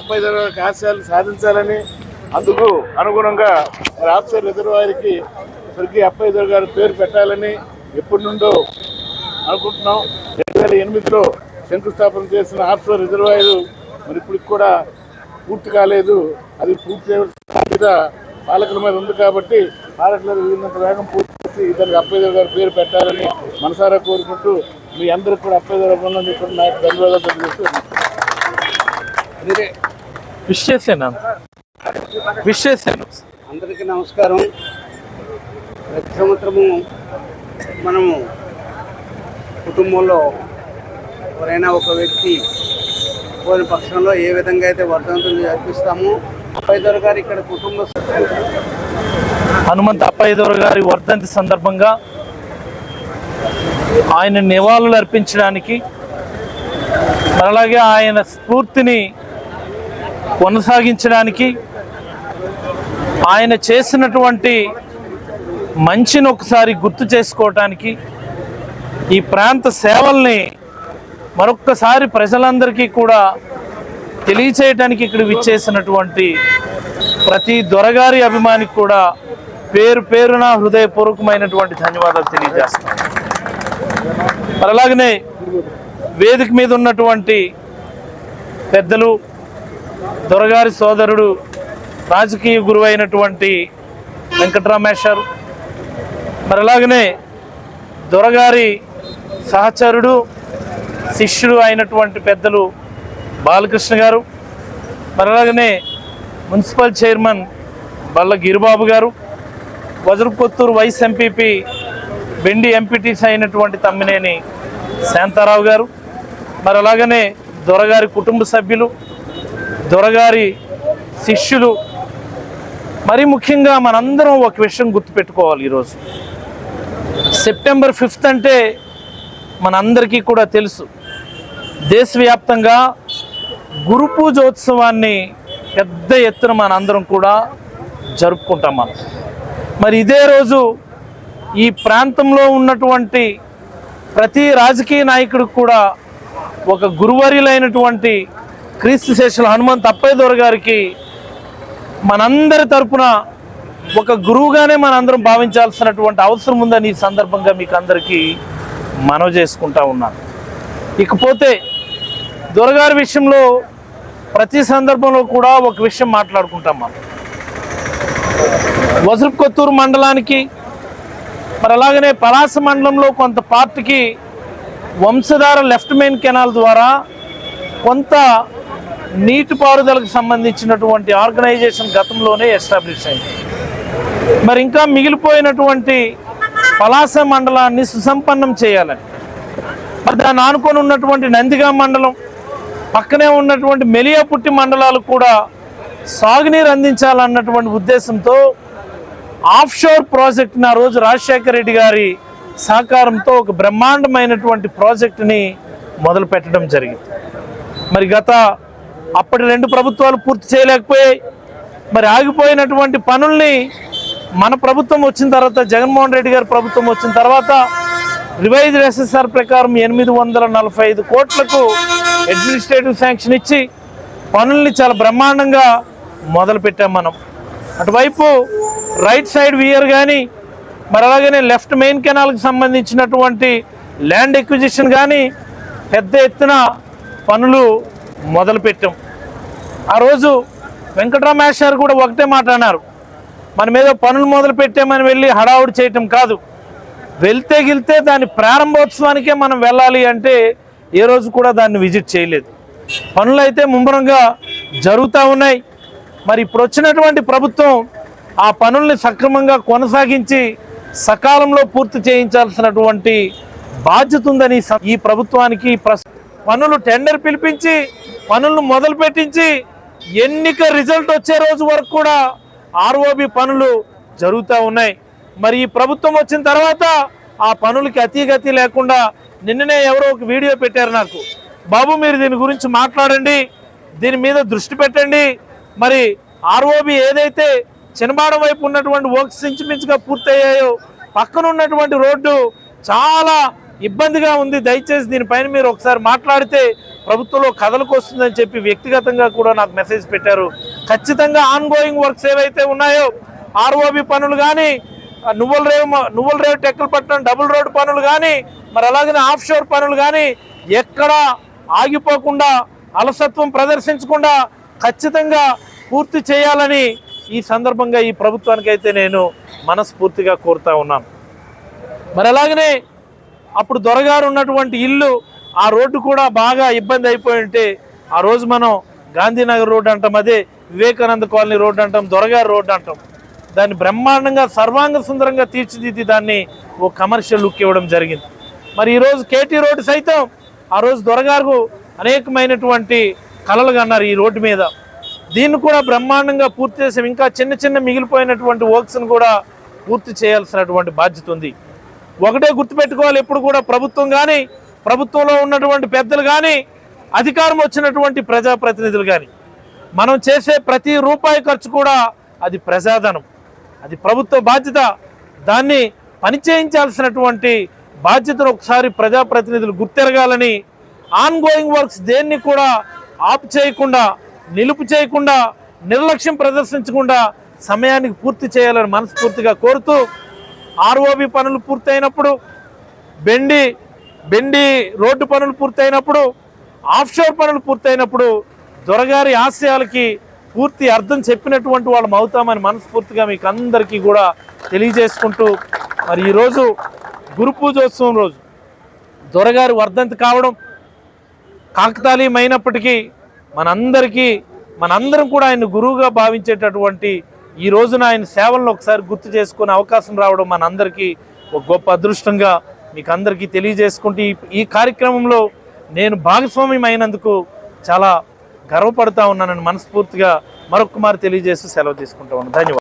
అబ్బాయి గారి ఆశయాలు సాధించాలని అందుకు అనుగుణంగా మరి ఆఫ్సర్ రిజర్వాయర్కి స్వర్గీయ అప్పయ్య గారి పేరు పెట్టాలని ఎప్పటి నుండో అనుకుంటున్నాం. రెండు వేల ఎనిమిదిలో శంకుస్థాపన చేసిన ఆఫ్షోర్ రిజర్వాయర్ మరి ఇప్పటికి కూడా పూర్తి కాలేదు. అది పూర్తి బాధ్యత పాలకుల మీద ఉంది కాబట్టి పాలకుల వీళ్ళంత వేగం పూర్తి చేసి ఇతనికి అప్పయ్య గారు పేరు పెట్టాలని మనసారా కోరుకుంటూ మీ అందరికి కూడా అప్పయ్య గారి బృందం చెప్పిన నాకు ధన్యవాదాలు తెలియజేస్తూ మీరే విష్ చేశాను? విష్ చేశాను. అందరికీ నమస్కారం. ప్రతి సంవత్సరము మనము కుటుంబంలో ఎవరైనా ఒక వ్యక్తి పోయిన పక్షంలో ఏ విధంగా అయితే వర్ధంతులు జరిపిస్తామో అప్పైదర్ గారు ఇక్కడ కుటుంబ సభ్యులు హనుమంత్ అప్పయ్యదోర గారి వర్ధంతి సందర్భంగా ఆయన నివాళులు అర్పించడానికి అలాగే ఆయన స్ఫూర్తిని కొనసాగించడానికి ఆయన చేసినటువంటి మంచిని ఒకసారి గుర్తు చేసుకోవటానికి ఈ ప్రాంత సేవల్ని మరొక్కసారి ప్రజలందరికీ కూడా తెలియచేయటానికి ఇక్కడ విచ్చేసినటువంటి ప్రతి దొరగారి అభిమానికి కూడా పేరు పేరున హృదయపూర్వకమైనటువంటి ధన్యవాదాలు తెలియజేస్తాను మరి అలాగనే వేదిక మీద ఉన్నటువంటి పెద్దలు దొరగారి సోదరుడు రాజకీయ గురువు అయినటువంటి వెంకటరామేశ్వర్. మరి అలాగనే దొరగారి సహచరుడు శిష్యుడు అయినటువంటి పెద్దలు బాలకృష్ణ గారు మరి అలాగనే మున్సిపల్ చైర్మన్ బల్ల గిరిబాబు గారు Vajraputturu vice MPP Bendi MPTC అయినటువంటి తమ్మినేని శాంతారావు గారు మరి అలాగనే దొరగారి కుటుంబ సభ్యులు దొరగారి శిష్యులు. మరి ముఖ్యంగా మనందరం ఒక విషయం గుర్తుపెట్టుకోవాలి ఈరోజు. సెప్టెంబర్ ఫిఫ్త్ అంటే మనందరికీ కూడా తెలుసు. దేశవ్యాప్తంగా గురు పూజోత్సవాన్ని పెద్ద ఎత్తున మనందరం కూడా జరుపుకుంటాం మనం. మరి ఇదే రోజు ఈ ప్రాంతంలో ఉన్నటువంటి ప్రతి రాజకీయ నాయకుడికి కూడా ఒక గురువరిలైనటువంటి క్రీస్తు శేషుల హనుమంత్ అప్పయ్యదొర గారికి మనందరి తరపున ఒక గురువుగానే మనందరం భావించాల్సినటువంటి అవసరం ఉందని ఈ సందర్భంగా మీకు అందరికీ మనవి చేసుకుంటా ఉన్నాను ఇకపోతే దొరగారి విషయంలో ప్రతి సందర్భంలో కూడా ఒక విషయం మాట్లాడుకుంటాం మనం. వజ్రపు కొత్తూరు మండలానికి మరి అలాగనే పలాస మండలంలో కొంత పార్టీకి వంశధార లెఫ్ట్ మెయిన్ కెనాల్ ద్వారా కొంత నీటిపారుదలకు సంబంధించినటువంటి ఆర్గనైజేషన్ గతంలోనే ఎస్టాబ్లిష్ అయింది. మరి ఇంకా మిగిలిపోయినటువంటి పలాస మండలాన్ని సుసంపన్నం చేయాలని. మరి దాన్ని ఆనుకొని ఉన్నటువంటి నందిగా మండలం పక్కనే ఉన్నటువంటి మెలియాపుట్టి మండలాలకు కూడా సాగునీరు అందించాలన్నటువంటి ఉద్దేశంతో ఆఫ్షోర్ ప్రాజెక్ట్ని ఆ రోజు రాజశేఖర రెడ్డి గారి సహకారంతో ఒక బ్రహ్మాండమైనటువంటి ప్రాజెక్టుని మొదలుపెట్టడం జరిగింది. మరి గత అప్పటి రెండు ప్రభుత్వాలు పూర్తి చేయలేకపోయాయి. మరి ఆగిపోయినటువంటి పనుల్ని మన ప్రభుత్వం వచ్చిన తర్వాత జగన్మోహన్ రెడ్డి గారి ప్రభుత్వం వచ్చిన తర్వాత రివైజ్డ్ ఎస్ఎస్ఆర్ ప్రకారం ఎనిమిది వందల నలభై ఐదు కోట్లకు అడ్మినిస్ట్రేటివ్ శాంక్షన్ ఇచ్చి పనుల్ని చాలా బ్రహ్మాండంగా మొదలుపెట్టాం మనం. అటువైపు రైట్ సైడ్ వియర్ కానీ మరి అలాగనే లెఫ్ట్ మెయిన్ కెనాల్కి సంబంధించినటువంటి ల్యాండ్ ఎక్విజిషన్ కానీ పెద్ద ఎత్తున పనులు మొదలుపెట్టాం. ఆ రోజు వెంకటరామేశ్వర్ కూడా ఒకటే మాట అన్నారు. మన మీద పనులు మొదలు పెట్టామని వెళ్ళి హడావుడి చేయటం కాదు. వెళ్తే గిల్తే దాని ప్రారంభోత్సవానికే మనం వెళ్ళాలి అంటే ఏ రోజు కూడా దాన్ని విజిట్ చేయలేదు. పనులు అయితే ముమ్మరంగా జరుగుతూ ఉన్నాయి. మరి ఇప్పుడు వచ్చినటువంటి ప్రభుత్వం ఆ పనుల్ని సక్రమంగా కొనసాగించి సకాలంలో పూర్తి చేయించాల్సినటువంటి బాధ్యత ఉందని ఈ ప్రభుత్వానికి ప్రస్తుతం పనులు టెండర్ పిలిపించి పనులను మొదలు పెట్టించి ఎన్నిక రిజల్ట్ వచ్చే రోజు వరకు కూడా ఆర్ఓబి పనులు జరుగుతూ ఉన్నాయి. మరి ఈ ప్రభుత్వం వచ్చిన తర్వాత ఆ పనులకి అతిగతి లేకుండా నిన్ననే ఎవరో ఒక వీడియో పెట్టారు నాకు. బాబు మీరు దీని గురించి మాట్లాడండి దీని మీద దృష్టి పెట్టండి. మరి ఆర్ఓబి ఏదైతే చినబాడం వైపు ఉన్నటువంటి వర్క్స్ ఇంచుమించుగా పూర్తయ్యాయో పక్కన ఉన్నటువంటి రోడ్డు చాలా ఇబ్బందిగా ఉంది. దయచేసి దీనిపైన మీరు ఒకసారి మాట్లాడితే ప్రభుత్వంలో కథలకు వస్తుందని చెప్పి వ్యక్తిగతంగా కూడా నాకు మెసేజ్ పెట్టారు. ఖచ్చితంగా ఆన్గోయింగ్ వర్క్స్ ఏవైతే ఉన్నాయో ఆర్ఓబి పనులు కానీ నువ్వుల రేవు నువ్వుల రేవు టెక్కలపట్నం డబుల్ రోడ్ పనులు కానీ మరి అలాగనే ఆఫ్ షోర్ పనులు కానీ ఎక్కడా ఆగిపోకుండా అలసత్వం ప్రదర్శించకుండా ఖచ్చితంగా పూర్తి చేయాలని ఈ సందర్భంగా ఈ ప్రభుత్వానికి అయితే నేను మనస్ఫూర్తిగా కోరుతా ఉన్నాను. మరి అలాగనే అప్పుడు దొరగారు ఉన్నటువంటి ఇల్లు ఆ రోడ్డు కూడా బాగా ఇబ్బంది అయిపోయి ఉంటే ఆ రోజు మనం గాంధీనగర్ రోడ్డు అంటాం అదే వివేకానంద కాలనీ రోడ్డు అంటాం దొరగారు రోడ్డు అంటాం. దాన్ని బ్రహ్మాండంగా సర్వాంగ సుందరంగా తీర్చిదిద్ది దాన్ని ఓ కమర్షియల్ లుక్ ఇవ్వడం జరిగింది. మరి ఈరోజు కేటీ రోడ్డు సైతం ఆ రోజు దొరగారు అనేకమైనటువంటి కళలు కన్నారు ఈ రోడ్డు మీద. దీన్ని కూడా బ్రహ్మాండంగా పూర్తి చేసాం. ఇంకా చిన్న చిన్న మిగిలిపోయినటువంటి వర్క్స్ను కూడా పూర్తి చేయాల్సినటువంటి బాధ్యత ఉంది. ఒకటే గుర్తుపెట్టుకోవాలి ఎప్పుడు కూడా ప్రభుత్వం కానీ ప్రభుత్వంలో ఉన్నటువంటి పెద్దలు కానీ అధికారం వచ్చినటువంటి ప్రజాప్రతినిధులు కానీ మనం చేసే ప్రతి రూపాయి ఖర్చు కూడా అది ప్రజాధనం. అది ప్రభుత్వ బాధ్యత. దాన్ని పనిచేయించాల్సినటువంటి బాధ్యతను ఒకసారి ప్రజాప్రతినిధులు గుర్తెరగాలని ఆన్ గోయింగ్ వర్క్స్ దేన్ని కూడా ఆప్ చేయకుండా నిలుపు చేయకుండా నిర్లక్ష్యం ప్రదర్శించకుండా సమయానికి పూర్తి చేయాలని మనస్ఫూర్తిగా కోరుతూ ఆర్ఓబి పనులు పూర్తయినప్పుడు బెండి బెండి రోడ్డు పనులు పూర్తయినప్పుడు ఆఫ్షోర్ పనులు పూర్తయినప్పుడు దొరగారి ఆశయాలకి పూర్తి అర్థం చెప్పినటువంటి వాళ్ళం అవుతామని మనస్ఫూర్తిగా మీకు అందరికీ కూడా తెలియజేసుకుంటూ మరి ఈరోజు గురు పూజోత్సవం రోజు దొరగారి వర్ధంతి కావడం కాకతాళీయమైనప్పటికీ మనందరికీ మనందరం కూడా ఆయన గురువుగా భావించేటటువంటి ఈ రోజున ఆయన సేవలను ఒకసారి గుర్తు చేసుకునే అవకాశం రావడం మనందరికీ ఒక గొప్ప అదృష్టంగా మీకు అందరికీ తెలియజేసుకుంటూ ఈ- కార్యక్రమంలో నేను భాగస్వామ్యం అయినందుకు చాలా గర్వపడతా ఉన్నానని మనస్ఫూర్తిగా మరొక తెలియజేస్తూ సెలవు తీసుకుంటా ఉన్నాను. ధన్యవాదాలు.